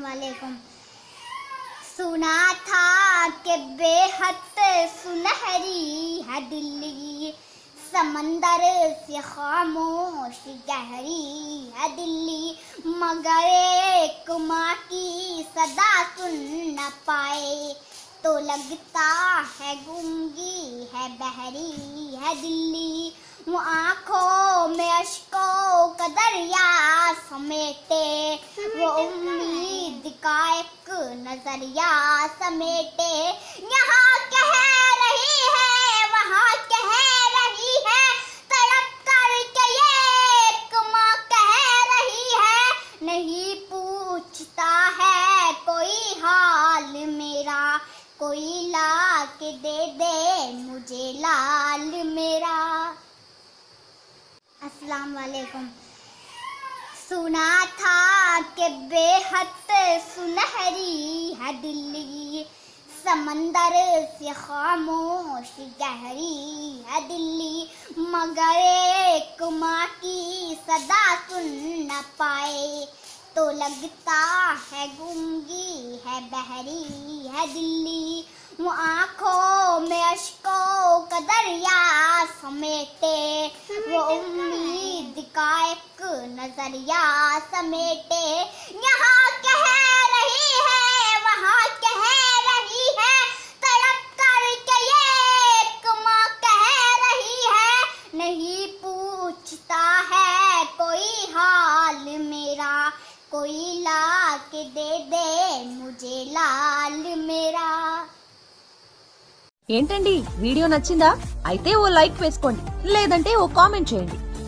वालेकुम सुना था कि बेहद सुनहरी है दिल्ली, समंदर से खामोश गहरी है दिल्ली, मगर एक माँ की सदा सुन न पाए। तो लगता है गुंगी है बहरी है दिल्ली आँखों में अशकों का दरिया समेटे। वो उम्मीद का एक नज़रिया समेटे। यहाँ कह रही है वहाँ कह रही है। तड़प कर के ये एक माँ कह रही है नहीं पूछता है कोई हाल मेरा। कोई ला के दे दे मुझे लाल अस्सलाम वालेकुम। सुना था कि बेहद सुनहरी है दिल्ली, समंदर से खामोश गहरी है दिल्ली, मगर एक माँ की सदा सुन न पाए। तो लगता है गुंगी है बहरी है दिल्ली, वो आँखों में अशकों का दरिया समेटे। वो का एक नजरिया समेटे यहाँ कह रही है वहाँ कह रही है तड़प कर के ये एक माँ कह रही है नहीं पूछता है कोई हाल मेरा कोई ला के दे दे मुझे लाल मेरा ఏంటండి వీడియో నచ్చిందా అయితే ఓ లైక్ వేసుకోండి లేదంటే ఓ కామెంట్ చేయండి